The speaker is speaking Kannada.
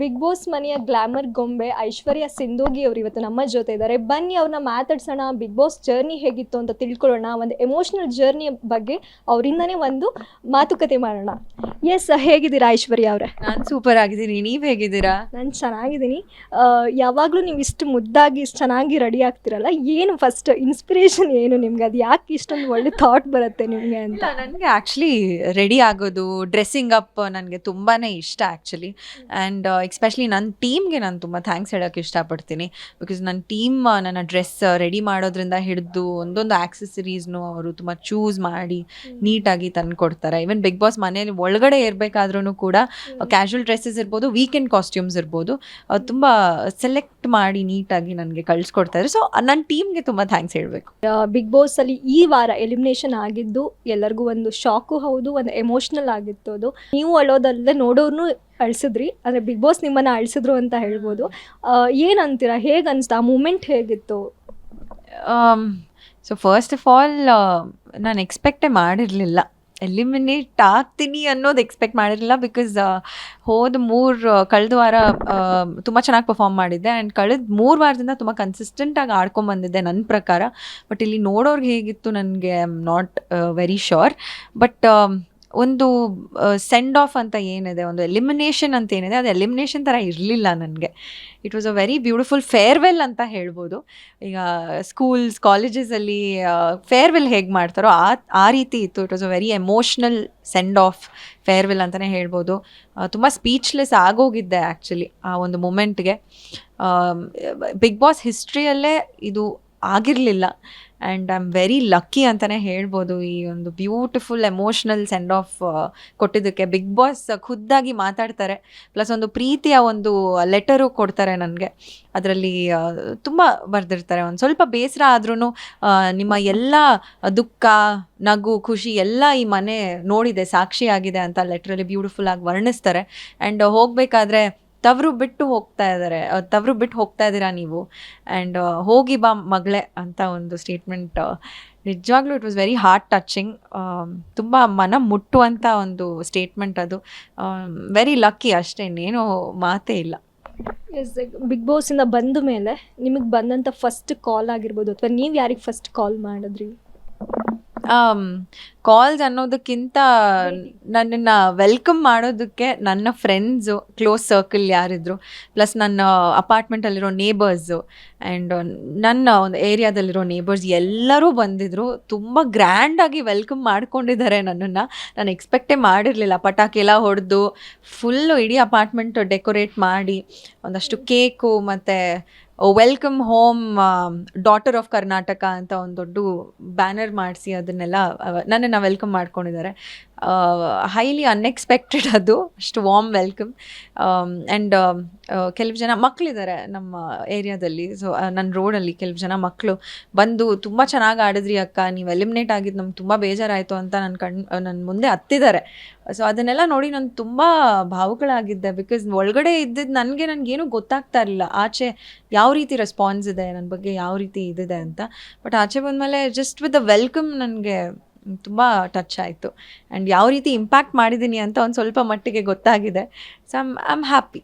ಬಿಗ್ ಬಾಸ್ ಮನೆಯ ಗ್ಲಾಮರ್ ಗೊಂಬೆ ಐಶ್ವರ್ಯ ಸಿಂಧೋಗಿ ಅವರು ಇವತ್ತು ನಮ್ಮ ಜೊತೆ ಇದ್ದಾರೆ. ಬನ್ನಿ ಅವ್ರನ್ನ ಮಾತಾಡ್ಸೋಣ ಬಿಗ್ ಬಾಸ್ ಜರ್ನಿ ಹೇಗಿತ್ತು ಅಂತ ತಿಳ್ಕೊಳ್ಳೋಣ. ಒಂದು ಎಮೋಷನಲ್ ಜರ್ನಿ ಬಗ್ಗೆ ಅವರಿಂದನೇ ಒಂದು ಮಾತುಕತೆ ಮಾಡೋಣ. ಎಸ್ ಹೇಗಿದ್ದೀರಾ ಐಶ್ವರ್ಯ ಅವರೇ? ನಾನು ಸೂಪರ್ ಆಗಿದ್ದೀನಿ. ನೀವು ಹೇಗಿದ್ದೀರಾ? ನಾನು ಚೆನ್ನಾಗಿದ್ದೀನಿ. ಯಾವಾಗಲೂ ನೀವು ಇಷ್ಟು ಮುದ್ದಾಗಿ ಇಷ್ಟು ಚೆನ್ನಾಗಿ ರೆಡಿ ಆಗ್ತಿರಲ್ಲ ಏನು ಫಸ್ಟ್ ಇನ್ಸ್ಪಿರೇಷನ್ ಏನು ನಿಮ್ಗೆ? ಅದು ಯಾಕೆ ಇಷ್ಟೊಂದು ಒಳ್ಳೆ ಥಾಟ್ ಬರುತ್ತೆ ನಿಮಗೆ ಅಂತ? ನನಗೆ ಆ್ಯಕ್ಚುಲಿ ರೆಡಿ ಆಗೋದು ಡ್ರೆಸ್ಸಿಂಗ್ ಅಪ್ ನನಗೆ ತುಂಬಾ ಇಷ್ಟ ಆ್ಯಕ್ಚುಲಿ ಆ್ಯಂಡ್ ಎಸ್ಪೆಷಲಿ ನನ್ನ ಟೀಮ್ಗೆ ನಾನು ತುಂಬ ಥ್ಯಾಂಕ್ಸ್ ಹೇಳೋಕ್ಕೆ ಇಷ್ಟಪಡ್ತೀನಿ. ಬಿಕಾಸ್ ನನ್ನ ಟೀಮ್ ನನ್ನ ಡ್ರೆಸ್ ರೆಡಿ ಮಾಡೋದ್ರಿಂದ ಹಿಡಿದು ಒಂದೊಂದು ಆಕ್ಸೆಸರೀಸ್ನು ಅವರು ತುಂಬ ಚೂಸ್ ಮಾಡಿ ನೀಟಾಗಿ ತಂದು ಕೊಡ್ತಾರೆ ಈವನ್ ಬಿಗ್ ಬಾಸ್ ಮನೆಯಲ್ಲಿ ಒಳಗಡೆ ಇರಬೇಕಾದ್ರೂ ಕೂಡ ಕ್ಯಾಶುವಲ್ ಡ್ರೆಸ್ಸಸ್ ಇರ್ಬೋದು ವೀಕೆಂಡ್ ಕಾಸ್ಟ್ಯೂಮ್ಸ್ ಇರ್ಬೋದು. ತುಂಬ ಸೆಲೆಕ್ಟ್ ಮಾಡಿ ನೀಟಾಗಿ ನನಗೆ ಕಳಿಸ್ಕೊಡ್ತಾರೆ ಸೊ ನನ್ನ ಟೀಮ್ಗೆ ತುಂಬ ಥ್ಯಾಂಕ್ಸ್ ಹೇಳಬೇಕು. ಬಿಗ್ ಬಾಸ್ ಅಲ್ಲಿ ಈ ವಾರ ಎಲಿಮಿನೇಷನ್ ಆಗಿದ್ದು ಎಲ್ಲರಿಗೂ ಒಂದು ಶಾಕು ಹೌದು ಒಂದು ಎಮೋಷ್ನಲ್ ಆಗಿತ್ತು ಅದು. ನೀವು ಅಳೋದಲ್ಲದೆ ನೋಡೋರ್ನು ಅಳಿಸಿದ್ರಿ ಅಂದರೆ ಬಿಗ್ ಬಾಸ್ ನಿಮ್ಮನ್ನು ಅಳಿಸಿದ್ರು ಅಂತ ಹೇಳ್ಬೋದು. ಏನು ಅಂತೀರಾ ಹೇಗೆ ಅನಿಸ್ತಾ ಆ ಮೂಮೆಂಟ್ ಹೇಗಿತ್ತು? ಸೊ ಫಸ್ಟ್ ಆಫ್ ಆಲ್ ನಾನು ಎಕ್ಸ್ಪೆಕ್ಟೇ ಮಾಡಿರಲಿಲ್ಲ. ಎಲಿಮಿನೇಟ್ ಆಗ್ತೀನಿ ಅನ್ನೋದು ಎಕ್ಸ್ಪೆಕ್ಟ್ ಮಾಡಿರಲಿಲ್ಲ ಬಿಕಾಸ್ ಹೋದ ಮೂರು ಕಳೆದ ವಾರ ತುಂಬ ಚೆನ್ನಾಗಿ ಪರ್ಫಾರ್ಮ್ ಮಾಡಿದ್ದೆ ಆ್ಯಂಡ್ ಕಳೆದ ಮೂರು ವಾರದಿಂದ ತುಂಬ ಕನ್ಸಿಸ್ಟೆಂಟಾಗಿ ಆಡ್ಕೊಂಬಂದಿದ್ದೆ ನನ್ನ ಪ್ರಕಾರ. ಬಟ್ ಇಲ್ಲಿ ನೋಡೋರ್ಗೆ ಹೇಗಿತ್ತು ನನಗೆ I am not very sure but ಒಂದು ಸೆಂಡ್ ಆಫ್ ಅಂತ ಏನಿದೆ, ಒಂದು ಎಲಿಮಿನೇಷನ್ ಅಂತ ಏನಿದೆ, ಅದು ಎಲಿಮಿನೇಷನ್ ಥರ ಇರಲಿಲ್ಲ ನನಗೆ. It was a very beautiful farewell ಅಂತ ಹೇಳ್ಬೋದು. ಈಗ ಸ್ಕೂಲ್ಸ್ ಕಾಲೇಜಸಲ್ಲಿ ಫೇರ್ವೆಲ್ ಹೇಗೆ ಮಾಡ್ತಾರೋ ಆ ಆ ರೀತಿ ಇತ್ತು. It was a very emotional send off farewell ಅಂತಲೇ ಹೇಳ್ಬೋದು. ತುಂಬ ಸ್ಪೀಚ್ಲೆಸ್ ಆಗೋಗಿದ್ದೆ ಆ್ಯಕ್ಚುಲಿ ಆ ಒಂದು ಮೂಮೆಂಟ್ಗೆ ಬಿಗ್ ಬಾಸ್ ಹಿಸ್ಟ್ರಿಯಲ್ಲೇ ಇದು ಆಗಿರಲಿಲ್ಲ. And I am very lucky ಅಂತಲೇ ಹೇಳ್ಬೋದು. ಈ ಒಂದು ಬ್ಯೂಟಿಫುಲ್ ಎಮೋಷ್ನಲ್ ಸೆಂಡ್ ಆಫ್ ಕೊಟ್ಟಿದ್ದಕ್ಕೆ. ಬಿಗ್ ಬಾಸ್ ಖುದ್ದಾಗಿ ಮಾತಾಡ್ತಾರೆ. ಪ್ಲಸ್ ಒಂದು ಪ್ರೀತಿಯ ಒಂದು ಲೆಟರು ಕೊಡ್ತಾರೆ ನನಗೆ. ಅದರಲ್ಲಿ ತುಂಬ ಬರೆದಿರ್ತಾರೆ. ಒಂದು ಸ್ವಲ್ಪ ಬೇಸರ ಆದ್ರೂ ನಿಮ್ಮ ಎಲ್ಲ ದುಃಖ, ನಗು, ಖುಷಿ ಎಲ್ಲ ಈ ಮನೆ ನೋಡಿದೆ, ಸಾಕ್ಷಿಯಾಗಿದೆ ಅಂತ ಲೆಟ್ರಲ್ಲಿ ಬ್ಯೂಟಿಫುಲ್ ಆಗಿ ವರ್ಣಿಸ್ತಾರೆ. ಆ್ಯಂಡ್ ಹೋಗಬೇಕಾದ್ರೆ ತವರು ಬಿಟ್ಟು ಹೋಗ್ತಾ ಇದ್ದಾರೆ ತವರು ಬಿಟ್ಟು ಹೋಗ್ತಾ ಇದ್ದೀರಾ ನೀವು? ಆ್ಯಂಡ್ ಹೋಗಿ ಬಾ ಮಗಳೇ ಅಂತ ಒಂದು ಸ್ಟೇಟ್ಮೆಂಟ್ ನಿಜವಾಗ್ಲೂ it was very heart touching ತುಂಬ ಮನ ಮುಟ್ಟುವಂಥ ಒಂದು ಸ್ಟೇಟ್ಮೆಂಟ್ ಅದು. ವೆರಿ ಲಕ್ಕಿ ಅಷ್ಟೇ, ಇನ್ನೇನು ಮಾತೇ ಇಲ್ಲ. ಎಸ್ ಬಿಗ್ ಬಾಸಿಂದ ಬಂದ ಮೇಲೆ ನಿಮಗೆ ಬಂದಂಥ ಫಸ್ಟ್ ಕಾಲ್ ಆಗಿರ್ಬೋದು, ಅಥವಾ ನೀವು ಯಾರಿಗೆ ಫಸ್ಟ್ ಕಾಲ್ ಮಾಡಿದ್ರಿ? ಕಾಲ್ಸ್ ಅನ್ನೋದಕ್ಕಿಂತ ನನ್ನನ್ನು ವೆಲ್ಕಮ್ ಮಾಡೋದಕ್ಕೆ ನನ್ನ ಫ್ರೆಂಡ್ಸು ಕ್ಲೋಸ್ ಸರ್ಕಲ್ ಯಾರಿದ್ರು ಪ್ಲಸ್ ನನ್ನ ಅಪಾರ್ಟ್ಮೆಂಟಲ್ಲಿರೋ ನೇಬರ್ಸು ಆ್ಯಂಡ್ ನನ್ನ ಒಂದು ಏರಿಯಾದಲ್ಲಿರೋ ನೇಬರ್ಸ್ ಎಲ್ಲರೂ ಬಂದಿದ್ದರು ತುಂಬ ಗ್ರ್ಯಾಂಡಾಗಿ ವೆಲ್ಕಮ್ ಮಾಡ್ಕೊಂಡಿದ್ದಾರೆ ನನ್ನನ್ನು. ನಾನು ಎಕ್ಸ್ಪೆಕ್ಟೇ ಮಾಡಿರಲಿಲ್ಲ. ಪಟಾಕಿ ಎಲ್ಲ ಹೊಡೆದು ಫುಲ್ಲು ಇಡೀ ಅಪಾರ್ಟ್ಮೆಂಟ್ ಡೆಕೋರೇಟ್ ಮಾಡಿ, ಒಂದಷ್ಟು ಕೇಕು ಮತ್ತು welcome home daughter of Karnataka ಅಂತ ಒಂದು ದೊಡ್ಡ ಬ್ಯಾನರ್ ಮಾಡಿಸಿ ಅದನ್ನೆಲ್ಲ ನನ್ನನ್ನು ವೆಲ್ಕಮ್ ಮಾಡ್ಕೊಂಡಿದ್ದಾರೆ. ಹೈಲಿ ಅನ್ಎಕ್ಸ್ಪೆಕ್ಟೆಡ್ ಅದು. ಅಷ್ಟು ವಾಮ್ ವೆಲ್ಕಮ್ ಆ್ಯಂಡ್ ಕೆಲವು ಜನ ಮಕ್ಕಳಿದ್ದಾರೆ ನಮ್ಮ ಏರಿಯಾದಲ್ಲಿ ಸೊ ನನ್ನ ರೋಡಲ್ಲಿ ಕೆಲವು ಜನ ಮಕ್ಕಳು ಬಂದು ತುಂಬ ಚೆನ್ನಾಗಿ ಆಡಿದ್ರಿ ಅಕ್ಕ, ನೀವು ಎಲಿಮಿನೇಟ್ ಆಗಿದ್ದು ನಮ್ಗೆ ತುಂಬ ಬೇಜಾರಾಯಿತು ಅಂತ ನನ್ನ ಕಣ್ ನನ್ನ ಮುಂದೆ ಹತ್ತಿದ್ದಾರೆ ಸೊ ಅದನ್ನೆಲ್ಲ ನೋಡಿ ನಾನು ತುಂಬ ಭಾವುಗಳಾಗಿದ್ದೆ ಬಿಕಾಸ್ ಒಳಗಡೆ ಇದ್ದಿದ್ದು ನನಗೆ ನನಗೇನು ಗೊತ್ತಾಗ್ತಾ ಇರಲಿಲ್ಲ. ಆಚೆ ಯಾವ ರೀತಿ ರೆಸ್ಪಾನ್ಸ್ ಇದೆ ನನ್ನ ಬಗ್ಗೆ ಯಾವ ರೀತಿ ಇದಿದೆ ಅಂತ. ಬಟ್ ಆಚೆ ಬಂದಮೇಲೆ ಜಸ್ಟ್ ವಿತ್ ದ ವೆಲ್ಕಮ್ ನನಗೆ ತುಂಬ ಟಚ್ ಆಯಿತು. ಆ್ಯಂಡ್ ಯಾವ ರೀತಿ ಇಂಪ್ಯಾಕ್ಟ್ ಮಾಡಿದ್ದೀನಿ ಅಂತ ಒಂದು ಸ್ವಲ್ಪ ಮಟ್ಟಿಗೆ ಗೊತ್ತಾಗಿದೆ. Some I am happy